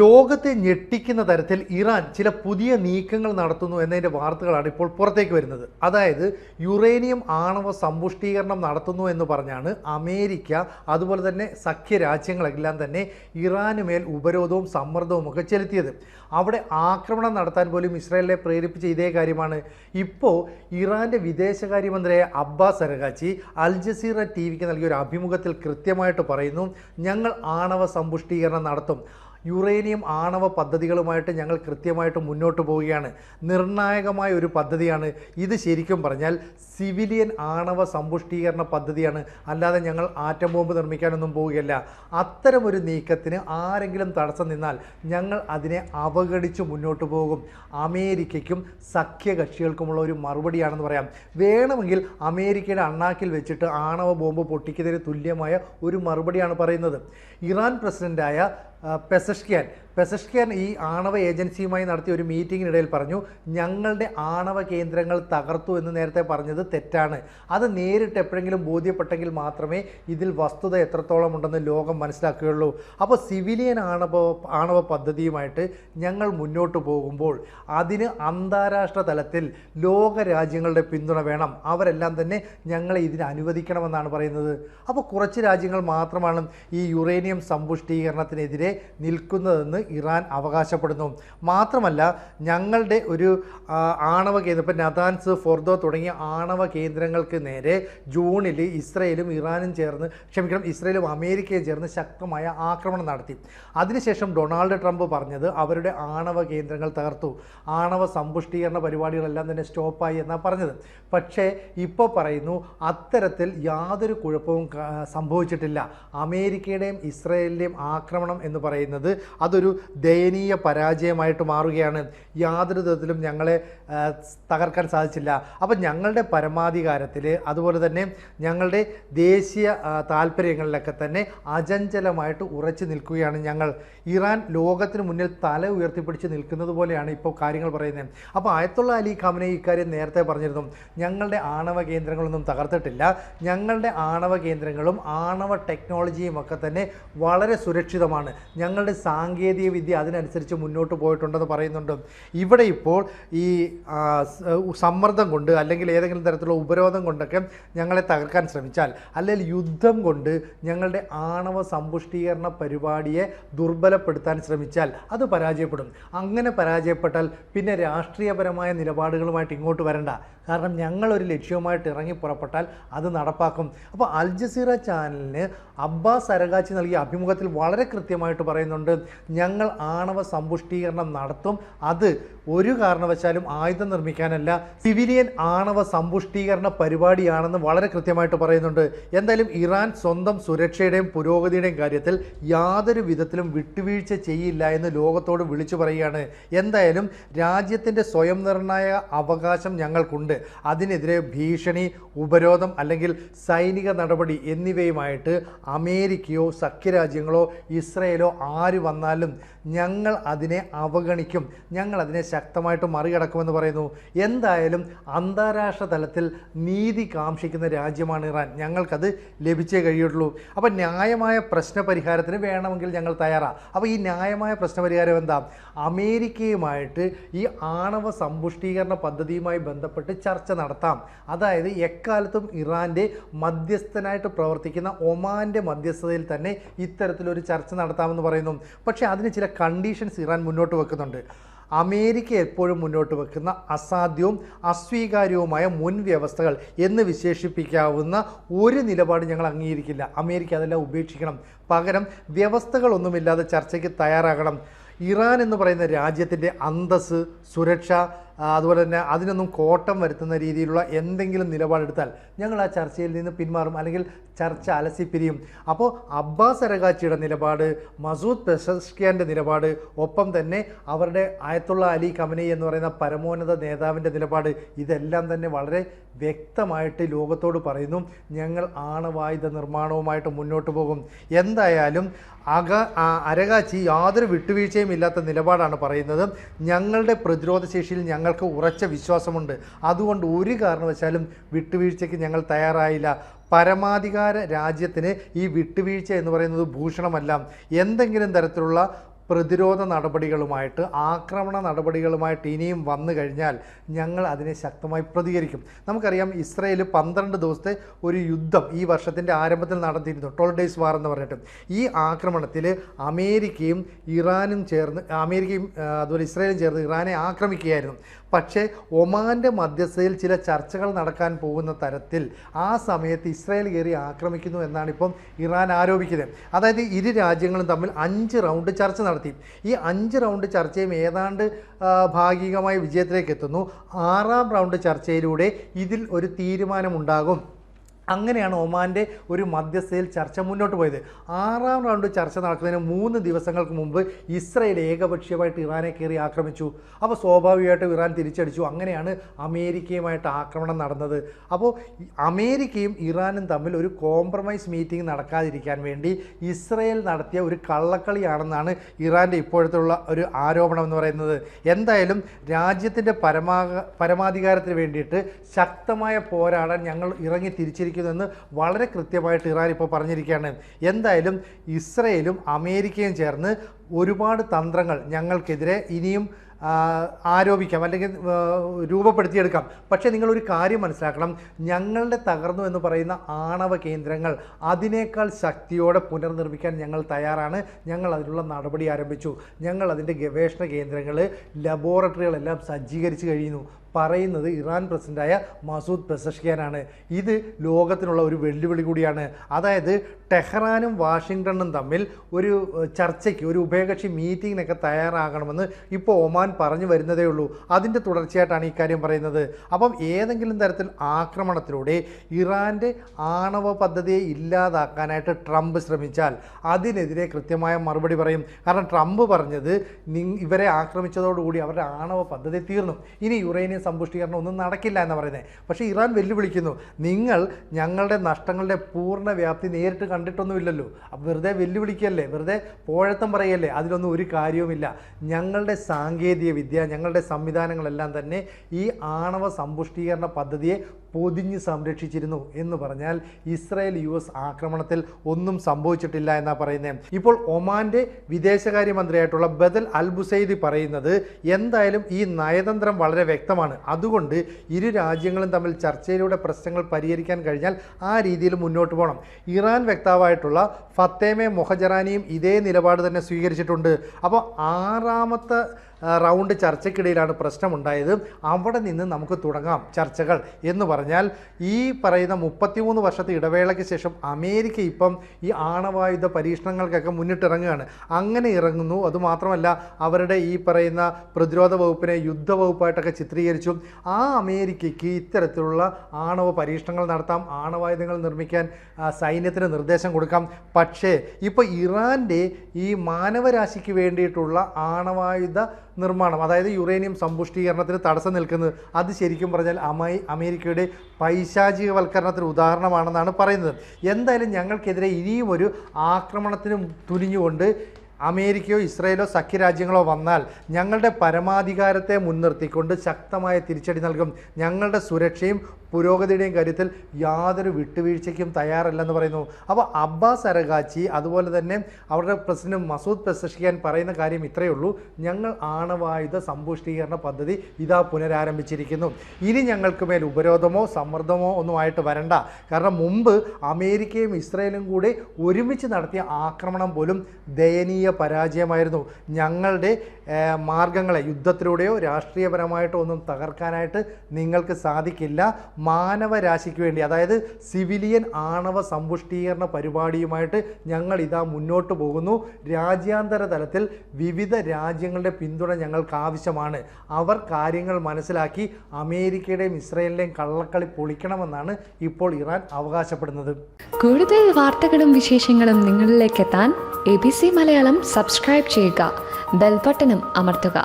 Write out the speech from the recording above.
ലോകത്തെ ഞെട്ടിക്കുന്ന തരത്തിൽ ഇറാൻ ചില പുതിയ നീക്കങ്ങൾ നടത്തുന്നു എന്നതിന്റെ വാർത്തകളാണ് ഇപ്പോൾ പുറത്തേക്ക് വരുന്നത്. അതായത് യുറേനിയം ആണവ സമ്പുഷ്ടീകരണം നടത്തുന്നു എന്ന് പറഞ്ഞാണ് അമേരിക്ക അതുപോലെ തന്നെ സഖ്യ രാജ്യങ്ങളെല്ലാം തന്നെ ഇറാന് മേൽ ഉപരോധവും സമ്മർദ്ദവും ഒക്കെ ചെലുത്തിയത്. അവിടെ ആക്രമണം നടത്താൻ പോലും ഇസ്രായേലിനെ പ്രേരിപ്പിച്ച ഇതേ കാര്യമാണ്. ഇപ്പോൾ ഇറാന്റെ വിദേശകാര്യമന്ത്രിയായ Abbas Araghchi Al Jazeera T വിക്ക് നൽകിയ ഒരു അഭിമുഖത്തിൽ കൃത്യമായിട്ട് പറയുന്നു ഞങ്ങൾ ആണവ സമ്പുഷ്ടീകരണം നടത്തും. യുറേനിയം ആണവ പദ്ധതികളുമായിട്ട് ഞങ്ങൾ കൃത്യമായിട്ട് മുന്നോട്ട് പോവുകയാണ്. നിർണായകമായ ഒരു പദ്ധതിയാണ്. ഇത് ശരിക്കും പറഞ്ഞാൽ സിവിലിയൻ ആണവ സമ്പുഷ്ടീകരണ പദ്ധതിയാണ്. അല്ലാതെ ഞങ്ങൾ ആറ്റം ബോംബ് നിർമ്മിക്കാനൊന്നും പോവുകയല്ല. അത്തരമൊരു നീക്കത്തിന് ആരെങ്കിലും തടസ്സം നിന്നാൽ ഞങ്ങൾ അതിനെ അവഗണിച്ച് മുന്നോട്ട് പോകും. അമേരിക്കയ്ക്കും സഖ്യകക്ഷികൾക്കുമുള്ള ഒരു മറുപടിയാണെന്ന് പറയാം. വേണമെങ്കിൽ അമേരിക്കയുടെ അണ്ണാക്കിൽ വെച്ചിട്ട് ആണവ ബോംബ് പൊട്ടിക്കുന്നതിന് തുല്യമായ ഒരു മറുപടിയാണ് പറയുന്നത്. ഇറാൻ പ്രസിഡന്റായ പെസഷ്കിയാൻ പെസഷ്കിയാൻ ഈ ആണവ ഏജൻസിയുമായി നടത്തിയ ഒരു മീറ്റിങ്ങിനിടയിൽ പറഞ്ഞു ഞങ്ങളുടെ ആണവ കേന്ദ്രങ്ങൾ തകർത്തു എന്ന് നേരത്തെ പറഞ്ഞത് തെറ്റാണ്. അത് നേരിട്ട് എപ്പോഴെങ്കിലും ബോധ്യപ്പെട്ടെങ്കിൽ മാത്രമേ ഇതിൽ വസ്തുത എത്രത്തോളം ഉണ്ടെന്ന് ലോകം മനസ്സിലാക്കുകയുള്ളൂ. അപ്പോൾ സിവിലിയൻ ആണവ ആണവ പദ്ധതിയുമായിട്ട് ഞങ്ങൾ മുന്നോട്ട് പോകുമ്പോൾ അതിന് അന്താരാഷ്ട്ര തലത്തിൽ ലോക രാജ്യങ്ങളുടെ പിന്തുണ വേണം. അവരെല്ലാം തന്നെ ഞങ്ങളെ ഇതിന് അനുവദിക്കണമെന്നാണ് പറയുന്നത്. അപ്പോൾ കുറച്ച് രാജ്യങ്ങൾ മാത്രമാണ് ഈ യുറേനിയം സമ്പുഷ്ടീകരണത്തിനെതിരെ നിൽക്കുന്നതെന്ന് ഇറാൻ അവകാശപ്പെടുന്നു. മാത്രമല്ല ഞങ്ങളുടെ ഒരു ആണവ കേന്ദ്രം ഇപ്പം നദാൻസ് ഫോർദോ തുടങ്ങിയ ആണവ കേന്ദ്രങ്ങൾക്ക് നേരെ ജൂണിൽ ഇസ്രയേലും ഇറാനും ചേർന്ന് ക്ഷമിക്കണം ഇസ്രയേലും അമേരിക്കയും ചേർന്ന് ശക്തമായ ആക്രമണം നടത്തി. അതിനുശേഷം ഡൊണാൾഡ് ട്രംപ് പറഞ്ഞത് അവരുടെ ആണവ കേന്ദ്രങ്ങൾ തകർത്തു. ആണവ സമ്പുഷ്ടീകരണ പരിപാടികളെല്ലാം തന്നെ സ്റ്റോപ്പായി എന്നാണ് പറഞ്ഞത്. പക്ഷേ ഇപ്പോൾ പറയുന്നു അത്തരത്തിൽ യാതൊരു കുഴപ്പവും സംഭവിച്ചിട്ടില്ല. അമേരിക്കയുടെയും ഇസ്രയേലിന്റെയും ആക്രമണം എന്ന് പറയുന്നത് അതൊരു ദയനീയ പരാജയമായിട്ട് മാറുകയാണ്. യാതൊരു വിധത്തിലും ഞങ്ങളെ തകർക്കാൻ സാധിച്ചില്ല. അപ്പം ഞങ്ങളുടെ പരമാധികാരത്തിൽ അതുപോലെ തന്നെ ഞങ്ങളുടെ ദേശീയ താല്പര്യങ്ങളിലൊക്കെ തന്നെ അചഞ്ചലമായിട്ട് ഉറച്ചു നിൽക്കുകയാണ് ഞങ്ങൾ. ഇറാൻ ലോകത്തിന് മുന്നിൽ തല ഉയർത്തിപ്പിടിച്ച് നിൽക്കുന്നത് പോലെയാണ് ഇപ്പോൾ കാര്യങ്ങൾ പറയുന്നത്. അപ്പോൾ ആയത്തുള്ള അലി ഖാമിനെ ഇക്കാര്യം നേരത്തെ പറഞ്ഞിരുന്നു. ഞങ്ങളുടെ ആണവ കേന്ദ്രങ്ങളൊന്നും തകർത്തിട്ടില്ല. ഞങ്ങളുടെ ആണവ കേന്ദ്രങ്ങളും ആണവ ടെക്നോളജിയും ഒക്കെ തന്നെ വളരെ സുരക്ഷിതമാണ്. ഞങ്ങളുടെ സാങ്കേതിക വിദ്യ അതിനനുസരിച്ച് മുന്നോട്ട് പോയിട്ടുണ്ടെന്ന് പറയുന്നുണ്ട്. ഇവിടെ ഇപ്പോൾ ഈ സമ്മർദ്ദം കൊണ്ട് അല്ലെങ്കിൽ ഏതെങ്കിലും തരത്തിലുള്ള ഉപരോധം കൊണ്ടൊക്കെ ഞങ്ങളെ തകർക്കാൻ ശ്രമിച്ചാൽ അല്ലെങ്കിൽ യുദ്ധം കൊണ്ട് ഞങ്ങളുടെ ആണവ സമ്പുഷ്ടീകരണ പരിപാടിയെ ദുർബലപ്പെടുത്താൻ ശ്രമിച്ചാൽ അത് പരാജയപ്പെടും. അങ്ങനെ പരാജയപ്പെട്ടാൽ പിന്നെ രാഷ്ട്രീയപരമായ നിലപാടുകളുമായിട്ട് ഇങ്ങോട്ട് വരണ്ട. കാരണം ഞങ്ങളൊരു ലക്ഷ്യവുമായിട്ട് ഇറങ്ങി പുറപ്പെട്ടാൽ അത് നടപ്പാക്കും. അപ്പോൾ അൽ ജസീറ ചാനലിന് അബ്ബാസ് അരകാച്ചി നൽകിയ അഭിമുഖത്തിൽ വളരെ കൃത്യമായിട്ട് പറയുന്നുണ്ട് ഞങ്ങൾ ആണവ സമ്പുഷ്ടീകരണം നടത്തും. അത് ഒരു കാരണവശാലും ആയുധം നിർമ്മിക്കാനല്ല. സിവിലിയൻ ആണവ സമ്പുഷ്ടീകരണ പരിപാടിയാണെന്ന് വളരെ കൃത്യമായിട്ട് പറയുന്നുണ്ട്. എന്തായാലും ഇറാൻ സ്വന്തം സുരക്ഷയുടെയും പുരോഗതിയുടെയും കാര്യത്തിൽ യാതൊരു വിധത്തിലും വിട്ടുവീഴ്ച ചെയ്യില്ല എന്ന് ലോകത്തോട് വിളിച്ചു പറയുകയാണ്. എന്തായാലും രാജ്യത്തിന്റെ സ്വയം നിർണായ അവകാശം ഞങ്ങൾക്കുണ്ട്. അതിനെതിരെ ഭീഷണി ഉപരോധം അല്ലെങ്കിൽ സൈനിക നടപടി എന്നിവയുമായിട്ട് അമേരിക്കയോ സഖ്യരാജ്യങ്ങളോ ഇസ്രയേലോ ആര് വന്നാലും ഞങ്ങൾ അതിനെ അവഗണിക്കും. ഞങ്ങൾ അതിനെ ശക്തമായിട്ട് മറികടക്കുമെന്ന് പറയുന്നു. എന്തായാലും അന്താരാഷ്ട്ര തലത്തിൽ നീതി കാംക്ഷിക്കുന്ന രാജ്യമാണ് ഇറാൻ. ഞങ്ങൾക്കത് ലഭിച്ചേ കഴിയുള്ളൂ. അപ്പോൾ ന്യായമായ പ്രശ്ന പരിഹാരത്തിന് വേണമെങ്കിൽ ഞങ്ങൾ തയ്യാറാണ് അപ്പോൾ ഈ ന്യായമായ പ്രശ്ന പരിഹാരം എന്താ? അമേരിക്കയുമായിട്ട് ഈ ആണവ സമ്പുഷ്ടീകരണ പദ്ധതിയുമായി ബന്ധപ്പെട്ട് ചർച്ച നടത്താം. അതായത് എക്കാലത്തും ഇറാന്റെ മധ്യസ്ഥനായിട്ട് പ്രവർത്തിക്കുന്ന ഒമാന്റെ മധ്യസ്ഥതയിൽ തന്നെ ഇത്തരത്തിലൊരു ചർച്ച നടത്താമെന്ന് പറയുന്നു. പക്ഷേ അതിന് ചില കണ്ടീഷൻസ് ഇറാൻ മുന്നോട്ട് വെക്കുന്നുണ്ട്. അമേരിക്ക എപ്പോഴും മുന്നോട്ട് വെക്കുന്ന അസാധ്യവും അസ്വീകാര്യവുമായ മുൻ വ്യവസ്ഥകൾ എന്ന് വിശേഷിപ്പിക്കാവുന്ന ഒരു നിലപാട് ഞങ്ങൾ അംഗീകരിക്കില്ല. അമേരിക്ക അതെല്ലാം ഉപേക്ഷിക്കണം. പകരം വ്യവസ്ഥകളൊന്നുമില്ലാതെ ചർച്ചയ്ക്ക് തയ്യാറാകണം. ഇറാൻ എന്ന് പറയുന്ന രാജ്യത്തിന്റെ അന്തസ് സുരക്ഷ അതുപോലെ തന്നെ അതിനൊന്നും കോട്ടം വരുത്തുന്ന രീതിയിലുള്ള എന്തെങ്കിലും നിലപാടെടുത്താൽ ഞങ്ങൾ ആ ചർച്ചയിൽ നിന്ന് പിന്മാറും അല്ലെങ്കിൽ ചർച്ച അലസിപ്പിരിയും. അപ്പോൾ അബ്ബാസ് അരകാച്ചിയുടെ നിലപാട് മസൂദ് പെസസ്കിയാന്റെ നിലപാട് ഒപ്പം തന്നെ അവരുടെ ആയത്തുള്ള അലി കമനി എന്ന് പറയുന്ന പരമോന്നത നേതാവിന്റെ നിലപാട് ഇതെല്ലാം തന്നെ വളരെ വ്യക്തമായിട്ട് ലോകത്തോട് പറയുന്നു ഞങ്ങൾ ആണവായുധ നിർമ്മാണവുമായിട്ട് മുന്നോട്ട് പോകും. എന്തായാലും അക അരകാച്ചി യാതൊരു വിട്ടുവീഴ്ചയും ഇല്ലാത്ത നിലപാടാണ് പറയുന്നത്. ഞങ്ങളുടെ പ്രതിരോധ ശേഷിയിൽ ഞങ്ങൾക്ക് ഉറച്ച വിശ്വാസമുണ്ട്. അതുകൊണ്ട് ഒരു കാരണവശാലും വിട്ടുവീഴ്ചയ്ക്ക് ഞങ്ങൾ തയ്യാറായില്ല. പരമാധികാര രാജ്യത്തിന് ഈ വിട്ടുവീഴ്ച എന്ന് പറയുന്നത് ഭൂഷണമല്ല. എന്തെങ്കിലും തരത്തിലുള്ള പ്രതിരോധ നടപടികളുമായിട്ട് ആക്രമണ നടപടികളുമായിട്ട് ഇനിയും വന്നു കഴിഞ്ഞാൽ ഞങ്ങൾ അതിനെ ശക്തമായി പ്രതികരിക്കും. നമുക്കറിയാം ഇസ്രയേൽ പന്ത്രണ്ട് ദിവസത്തെ ഒരു യുദ്ധം ഈ വർഷത്തിന്റെ ആരംഭത്തിൽ നടത്തിയിരുന്നു. ട്വൽവ് ഡേയ്സ് വാർ എന്ന് പറഞ്ഞിട്ട്. ഈ ആക്രമണത്തിൽ അമേരിക്കയും ഇറാനും ചേർന്ന് അമേരിക്കയും അതുപോലെ ഇസ്രയേലും ചേർന്ന് ഇറാനെ ആക്രമിക്കുകയായിരുന്നു. പക്ഷേ ഒമാന്റെ മധ്യസ്ഥയിൽ ചില ചർച്ചകൾ നടക്കാൻ പോകുന്ന തരത്തിൽ ആ സമയത്ത് ഇസ്രായേൽ കയറി ആക്രമിക്കുന്നു എന്നാണ് ഇപ്പം ഇറാൻ ആരോപിക്കുന്നത്. അതായത് ഇരു രാജ്യങ്ങളും തമ്മിൽ അഞ്ച് റൗണ്ട് ചർച്ച നടത്തി. ഈ അഞ്ച് റൗണ്ട് ചർച്ചയും ഏതാണ്ട് ഭാഗികമായി വിജയത്തിലേക്ക് എത്തുന്നു. ആറാം റൗണ്ട് ചർച്ചയിലൂടെ ഇതിൽ ഒരു തീരുമാനമുണ്ടാകും. അങ്ങനെയാണ് ഒമാന്റെ ഒരു മധ്യസ്ഥയിൽ ചർച്ച മുന്നോട്ട് പോയത്. ആറാം റൗണ്ട് ചർച്ച നടക്കുന്നതിന് മൂന്ന് ദിവസങ്ങൾക്ക് മുമ്പ് ഇസ്രയേൽ ഏകപക്ഷീയമായിട്ട് ഇറാനെ കയറി ആക്രമിച്ചു. അപ്പോൾ സ്വാഭാവികമായിട്ടും ഇറാൻ തിരിച്ചടിച്ചു. അങ്ങനെയാണ് അമേരിക്കയുമായിട്ട് ആക്രമണം നടന്നത്. അപ്പോൾ അമേരിക്കയും ഇറാനും തമ്മിൽ ഒരു കോംപ്രമൈസ് മീറ്റിംഗ് നടക്കാതിരിക്കാൻ വേണ്ടി ഇസ്രയേൽ നടത്തിയ ഒരു കള്ളക്കളിയാണെന്നാണ് ഇറാന്റെ ഇപ്പോഴത്തുള്ള ഒരു ആരോപണം എന്ന് പറയുന്നത്. എന്തായാലും രാജ്യത്തിന്റെ പരമാ പരമാധികാരത്തിന് വേണ്ടിയിട്ട് ശക്തമായ പോരാടാൻ ഞങ്ങൾ ഇറങ്ങി തിരിച്ചിരിക്കുന്നു എന്ന് വളരെ കൃത്യമായിട്ട് ഇറാൻ ഇപ്പോൾ പറഞ്ഞിരിക്കുകയാണ്. എന്തായാലും ഇസ്രയേലും അമേരിക്കയും ചേർന്ന് ഒരുപാട് തന്ത്രങ്ങൾ ഞങ്ങൾക്കെതിരെ ഇനിയും ആരോപിക്കാം അല്ലെങ്കിൽ രൂപപ്പെടുത്തിയെടുക്കാം. പക്ഷേ നിങ്ങളൊരു കാര്യം മനസ്സിലാക്കണം. ഞങ്ങളുടെ തകർന്നു എന്ന് പറയുന്ന ആണവ കേന്ദ്രങ്ങൾ അതിനേക്കാൾ ശക്തിയോടെ പുനർനിർമ്മിക്കാൻ ഞങ്ങൾ തയ്യാറാണ്. ഞങ്ങൾ അതിനുള്ള നടപടി ആരംഭിച്ചു. ഞങ്ങൾ അതിന്റെ ഗവേഷണ കേന്ദ്രങ്ങൾ ലബോറട്ടറികളെല്ലാം സജ്ജീകരിച്ച് കഴിയുന്നു. പറയുന്നത് ഇറാൻ പ്രസിഡന്റായ മസൂദ് പെസഷ്കിയാനാണ്. ഇത് ലോകത്തിനുള്ള ഒരു വെല്ലുവിളി കൂടിയാണ്. അതായത് ടെഹ്റാനും വാഷിങ്ടണും തമ്മിൽ ഒരു ചർച്ചയ്ക്ക് ഒരു ഉഭയകക്ഷി മീറ്റിങ്ങിനൊക്കെ തയ്യാറാകണമെന്ന് ഇപ്പോൾ ഒമാൻ പറഞ്ഞു വരുന്നതേ ഉള്ളൂ. അതിന്റെ തുടർച്ചയായിട്ടാണ് ഈ കാര്യം പറയുന്നത്. അപ്പം ഏതെങ്കിലും തരത്തിൽ ആക്രമണത്തിലൂടെ ഇറാന്റെ ആണവ പദ്ധതിയെ ഇല്ലാതാക്കാനായിട്ട് ട്രംപ് ശ്രമിച്ചാൽ അതിനെതിരെ കൃത്യമായ മറുപടി പറയും. കാരണം ട്രംപ് പറഞ്ഞത് ഇവരെ ആക്രമിച്ചതോടുകൂടി അവരുടെ ആണവ പദ്ധതി തീർന്നു. ഇനി യുറേനിയം സമ്പുഷ്ടീകരണം ഒന്നും നടക്കില്ല എന്ന് പറയുന്നത്. പക്ഷേ ഇറാൻ വെല്ലുവിളിക്കുന്നു നിങ്ങൾ ഞങ്ങളുടെ നഷ്ടങ്ങളുടെ പൂർണ വ്യാപ്തി നേരിട്ട് കണ്ടിട്ടൊന്നുമില്ലല്ലോ. അപ്പോൾ വെറുതെ വെല്ലുവിളിക്കല്ലേ? വെറുതെ പോഴത്തം പറയല്ലേ അതിലൊന്നും ഒരു കാര്യവുമില്ല. ഞങ്ങളുടെ സാങ്കേതിക വിദ്യ ഞങ്ങളുടെ സംവിധാനങ്ങളെല്ലാം തന്നെ ഈ ആണവ സമ്പുഷ്ടീകരണ പദ്ധതിയെ പൊതിഞ്ഞ് സംരക്ഷിച്ചിരുന്നു എന്ന് പറഞ്ഞാൽ ഇസ്രായേൽ യു എസ് ആക്രമണത്തിൽ ഒന്നും സംഭവിച്ചിട്ടില്ല എന്നാണ് പറയുന്നത് ഇപ്പോൾ ഒമാന്റെ വിദേശകാര്യമന്ത്രിയായിട്ടുള്ള ബദൽ അൽബുസൈദി പറയുന്നത് എന്തായാലും ഈ നയതന്ത്രം വളരെ വ്യക്തമാണ്. അതുകൊണ്ട് ഇരു രാജ്യങ്ങളും തമ്മിൽ ചർച്ചയിലൂടെ പ്രശ്നങ്ങൾ പരിഹരിക്കാൻ കഴിഞ്ഞാൽ ആ രീതിയിൽ മുന്നോട്ട് പോകണം. ഇറാൻ വ്യക്തമായിട്ടുള്ള ഫത്തേമെ മൊഹജറാനിയും ഇതേ നിലപാട് തന്നെ സ്വീകരിച്ചിട്ടുണ്ട്. അപ്പോൾ ആറാമത്തെ റൗണ്ട് ചർച്ചയ്ക്കിടയിലാണ് പ്രശ്നമുണ്ടായത്. അവിടെ നിന്ന് നമുക്ക് തുടങ്ങാം ചർച്ചകൾ എന്ന് പറഞ്ഞാൽ ഈ പറയുന്ന മുപ്പത്തിമൂന്ന് വർഷത്തെ ഇടവേളയ്ക്ക് ശേഷം അമേരിക്ക ഇപ്പം ഈ ആണവായുധ പരീക്ഷണങ്ങൾക്കൊക്കെ മുന്നിട്ടിറങ്ങുകയാണ്. അങ്ങനെ ഇറങ്ങുന്നു. അതുമാത്രമല്ല അവരുടെ ഈ പറയുന്ന പ്രതിരോധ വകുപ്പിനെ യുദ്ധ വകുപ്പായിട്ടൊക്കെ ചിത്രീകരിച്ചു. ആ അമേരിക്കയ്ക്ക് ഇത്തരത്തിലുള്ള ആണവ പരീക്ഷണങ്ങൾ നടത്താം. ആണവായുധങ്ങൾ നിർമ്മിക്കാൻ സൈന്യത്തിന് നിർദ്ദേശം കൊടുക്കാം. പക്ഷേ ഇപ്പോൾ ഇറാന്റെ ഈ മാനവരാശിക്ക് വേണ്ടിയിട്ടുള്ള ആണവായുധ നിർമ്മാണം അതായത് യുറേനിയം സമ്പുഷ്ടീകരണത്തിന് തടസ്സം നിൽക്കുന്നത് അത് ശരിക്കും പറഞ്ഞാൽ അമൈ അമേരിക്കയുടെ പൈശാചികവൽക്കരണത്തിന് ഉദാഹരണമാണെന്നാണ് പറയുന്നത്. എന്തായാലും ഞങ്ങൾക്കെതിരെ ഇനിയും ഒരു ആക്രമണത്തിന് തുനിഞ്ഞുകൊണ്ട് അമേരിക്കയോ ഇസ്രയേലോ സഖ്യരാജ്യങ്ങളോ വന്നാൽ ഞങ്ങളുടെ പരമാധികാരത്തെ മുൻനിർത്തിക്കൊണ്ട് ശക്തമായ തിരിച്ചടി നൽകും. ഞങ്ങളുടെ സുരക്ഷയും പുരോഗതിയുടെയും കാര്യത്തിൽ യാതൊരു വിട്ടുവീഴ്ചയ്ക്കും തയ്യാറല്ലെന്ന് പറയുന്നു. അപ്പോൾ അബ്ബാസ് അരഗാച്ചി അതുപോലെ തന്നെ അവരുടെ പ്രസിഡന്റ് മസൂദ് പെസഷ്കിയാൻ പറയുന്ന കാര്യം ഇത്രയേ ഉള്ളൂ. ഞങ്ങൾ ആണവായുധ സമ്പുഷ്ടീകരണ പദ്ധതി ഇതാ പുനരാരംഭിച്ചിരിക്കുന്നു. ഇനി ഞങ്ങൾക്ക് മേൽ ഉപരോധമോ സമ്മർദ്ദമോ ഒന്നും ആയിട്ട് വരണ്ട. കാരണം മുമ്പ് അമേരിക്കയും ഇസ്രയേലും കൂടെ ഒരുമിച്ച് നടത്തിയ ആക്രമണം പോലും ദയനീയ പരാജയമായിരുന്നു. ഞങ്ങളുടെ മാർഗങ്ങളെ യുദ്ധത്തിലൂടെയോ രാഷ്ട്രീയപരമായിട്ടോ ഒന്നും തകർക്കാനായിട്ട് നിങ്ങൾക്ക് സാധിക്കില്ല. മാനവരാശിക്ക് വേണ്ടി അതായത് സിവിലിയൻ ആണവ സമ്പുഷ്ടീകരണ പരിപാടിയുമായിട്ട് ഞങ്ങൾ ഇതാ മുന്നോട്ട് പോകുന്നു. രാജ്യാന്തര തലത്തിൽ വിവിധ രാജ്യങ്ങളുടെ പിന്തുണ ഞങ്ങൾക്ക് ആവശ്യമാണ്. അവർ കാര്യങ്ങൾ മനസ്സിലാക്കി അമേരിക്കയുടെയും ഇസ്രയേലിന്റെയും കള്ളക്കളി പൊളിക്കണമെന്നാണ് ഇപ്പോൾ ഇറാൻ അവകാശപ്പെടുന്നത്. കൂടുതൽ വാർത്തകളും വിശേഷങ്ങളും നിങ്ങളിലേക്ക് എത്താൻ A B C Malayalam subscribe ചെയ്യുക. ബെൽബട്ടനും അമർത്തുക.